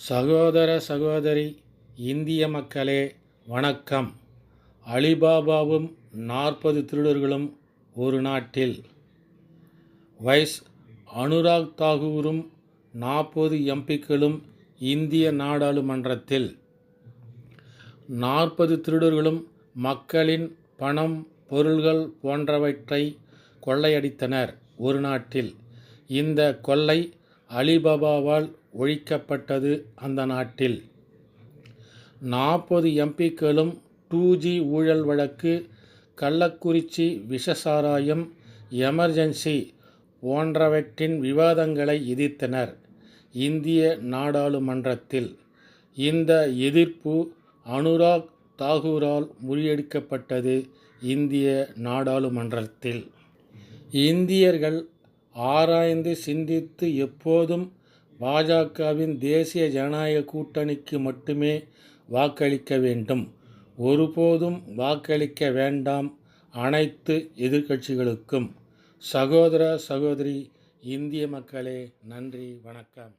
சகோதர சகோதரி இந்திய மக்களே வணக்கம். அலிபாபாவும் நாற்பது திருடர்களும் ஒரு நாட்டில். வைஸ் அனுராக் தாகூரும் நாற்பது எம்பிக்களும் இந்திய நாடாளுமன்றத்தில். நாற்பது திருடர்களும் மக்களின் பணம் பொருள்கள் போன்றவற்றை கொள்ளையடித்தனர் ஒரு நாட்டில். இந்த கொள்ளை அலிபாபாவால் ஒழிக்கப்பட்டது அந்த நாட்டில். நாற்பது எம்பிக்களும் டூ ஜி ஊழல் வழக்கு கள்ளக்குறிச்சி விஷசாராயம் எமர்ஜென்சி போன்றவற்றின் விவாதங்களை எதிர்த்தனர் இந்திய நாடாளுமன்றத்தில். இந்த எதிர்ப்பு அனுராக் தாகூரால் முறியடிக்கப்பட்டது இந்திய நாடாளுமன்றத்தில். இந்தியர்கள் ஆராய்ந்து சிந்தித்து எப்போதும் பாஜகவின் தேசிய ஜனநாயக கூட்டணிக்கு மட்டுமே வாக்களிக்க வேண்டும். ஒருபோதும் வாக்களிக்க வேண்டாம் அனைத்து எதிர்க்கட்சிகளுக்கும். சகோதர சகோதரி இந்திய மக்களே நன்றி வணக்கம்.